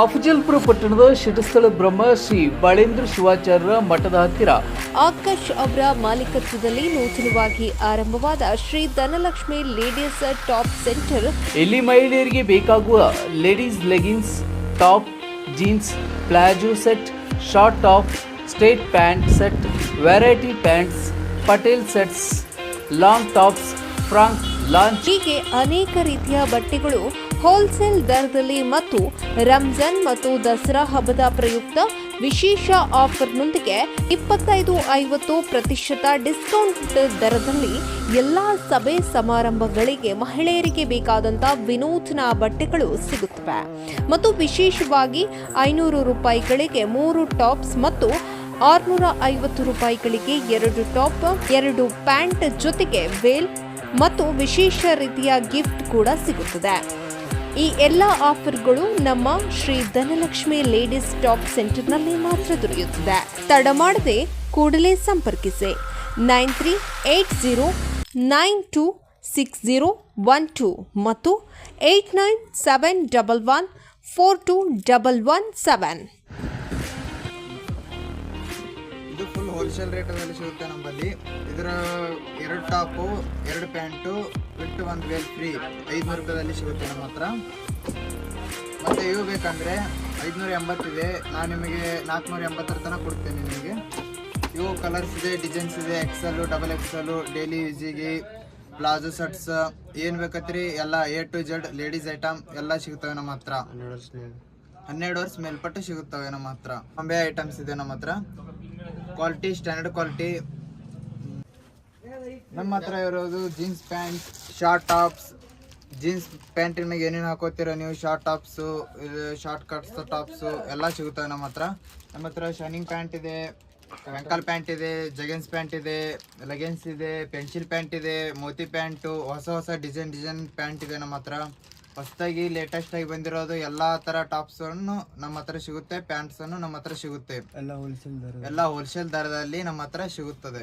ಅಫಜಲ್ಪುರ ಪಟ್ಟಣದ ಶಿಟಸ್ಥಳ ಬ್ರಹ್ಮ ಶ್ರೀ ಬಳೇಂದ್ರ ಶಿವಾಚಾರ್ಯರ ಮಠದ ಹತ್ತಿರ ಆಕಾಶ್ ಅವರ ಮಾಲೀಕತ್ವದಲ್ಲಿ ನೂತನವಾಗಿ ಆರಂಭವಾದ Shri Dhanalakshmi ladies top centre. ಇಲ್ಲಿ ಮಹಿಳೆಯರಿಗೆ ಬೇಕಾಗುವ ladies leggings top jeans palazzo set short top straight pant set variety pants Patiala sets long tops frock launch. ಹೀಗೆ ಅನೇಕ ರೀತಿಯ ಬಟ್ಟೆಗಳು ಹೋಲ್ಸೇಲ್ ದರದಲ್ಲಿ ಮತ್ತು ರಂಜಾನ್ ಮತ್ತು ದಸರಾ ಹಬ್ಬದ ಪ್ರಯುಕ್ತ ವಿಶೇಷ ಆಫರ್ನೊಂದಿಗೆ ಇಪ್ಪತ್ತೈದು ಐವತ್ತು ಪ್ರತಿಶತ ಡಿಸ್ಕೌಂಟ್ ದರದಲ್ಲಿ ಎಲ್ಲ ಸಭೆ ಸಮಾರಂಭಗಳಿಗೆ ಮಹಿಳೆಯರಿಗೆ ಬೇಕಾದಂತ ವಿನೂತನ ಬಟ್ಟೆಗಳು ಸಿಗುತ್ತವೆ. ಮತ್ತು ವಿಶೇಷವಾಗಿ ಐನೂರು ರೂಪಾಯಿಗಳಿಗೆ ಮೂರು ಟಾಪ್ಸ್ ಮತ್ತು ಆರುನೂರ ಐವತ್ತು ರೂಪಾಯಿಗಳಿಗೆ ಎರಡು ಟಾಪ್, ಎರಡು ಪ್ಯಾಂಟ್ ಜೊತೆಗೆ ವೇಲ್ ಮತ್ತು ವಿಶೇಷ ರೀತಿಯ ಗಿಫ್ಟ್ ಕೂಡ ಸಿಗುತ್ತದೆ. ಈ ಎಲ್ಲ ಆಫರ್ಗಳು ನಮ್ಮ ಶ್ರೀ ಧನಲಕ್ಷ್ಮಿ ಲೇಡೀಸ್ ಟಾಪ್ ಸೆಂಟರ್ನಲ್ಲಿ ಮಾತ್ರ ದೊರೆಯುತ್ತದೆ. ತಡ ಮಾಡದೆ ಕೂಡಲೇ ಸಂಪರ್ಕಿಸಿ. Nine three eight zero nine two six zero one two ಮತ್ತು eight nine seven double one four two double one seven. Wholesale ರೇಟಲ್ಲಿ ಸಿಗುತ್ತೆ ನಮ್ಮಲ್ಲಿ. ಇದರ ಎರಡು ಟಾಪು ಎರಡು ಪ್ಯಾಂಟು ಬಿಟ್ಟು ಒಂದು ವೇಲ್ ಫ್ರೀ ಐದುನೂರು ರೂಪಾಯಿದಲ್ಲಿ ಸಿಗುತ್ತೆ ನಮ್ಮ ಹತ್ರ. ಮತ್ತು ಇವು ಬೇಕಂದರೆ ಐದುನೂರ ಎಂಬತ್ತಿದೆ ನಾನು ನಿಮಗೆ ನಾಲ್ಕುನೂರ ಎಂಬತ್ತರ ತನಕ ಕೊಡ್ತೇನೆ ನಿಮಗೆ. ಇವು ಕಲರ್ಸ್ ಇದೆ ಡಿಸೈನ್ಸ್ ಇದೆ ಎಕ್ಸಲ್ಲು ಡಬಲ್ ಎಕ್ಸಲ್ಲು ಡೈಲಿ ಯೂಸಿಗೆ ಪ್ಲಾಜೋ ಸೆಟ್ಸ್ ಏನು ಬೇಕತ್ರಿ ಎಲ್ಲ A to Z ladies item ಎಲ್ಲ ಸಿಗ್ತವೆ ನಮ್ಮ ಹತ್ರ. ಹನ್ನೆರಡು ವರ್ಷ ಮೇಲ್ಪಟ್ಟು ಸಿಗುತ್ತವೆ ನಮ್ಮ ಹತ್ರ. ಬಾಂಬೆ ಐಟಮ್ಸ್ ಇದೆ ನಮ್ಮ ಹತ್ರ. Quality, standard quality. ನಮ್ಮ ಹತ್ರ ಇರೋದು jeans pant, short tops. Jeans ಪ್ಯಾಂಟಿನ ಮೇಲೆ ಏನೇನು ಹಾಕೋತೀರ ನೀವು? Short tops short cuts, tops ಎಲ್ಲ ಸಿಗುತ್ತವೆ ನಮ್ಮ ಹತ್ರ. ನಮ್ಮ ಹತ್ರ ಶೈನಿಂಗ್ ಪ್ಯಾಂಟ್ ಇದೆ, ವೆಂಕಲ್ ಪ್ಯಾಂಟ್ ಇದೆ, ಜಗೆನ್ಸ್ ಪ್ಯಾಂಟ್ ಇದೆ ಲೆಗೆನ್ಸ್ ಇದೆ, ಪೆನ್ಸಿಲ್ ಪ್ಯಾಂಟ್ ಇದೆ, ಮೋತಿ ಪ್ಯಾಂಟು, ಹೊಸ ಹೊಸ ಡಿಸೈನ್ ಡಿಸೈನ್ ಪ್ಯಾಂಟ್ ಇದೆ ನಮ್ಮ ಹತ್ರ. ಹೊಸದಾಗಿ ಲೇಟೆಸ್ಟ್ ಆಗಿ ಬಂದಿರೋದು ಎಲ್ಲಾ ತರ ಟಾಪ್ಸ್ ಅನ್ನು ನಮ್ಮ ಹತ್ರ ಸಿಗುತ್ತೆ ಪ್ಯಾಂಟ್ಸ್ ಅನ್ನು ನಮ್ಮ ಹತ್ರ ಸಿಗುತ್ತೆ. ಎಲ್ಲಾ ಹೋಲ್ಸೇಲ್ ದರ ಎಲ್ಲ ಹೋಲ್ಸೇಲ್ ದರದಲ್ಲಿ ನಮ್ಮ ಹತ್ರ ಸಿಗುತ್ತದೆ.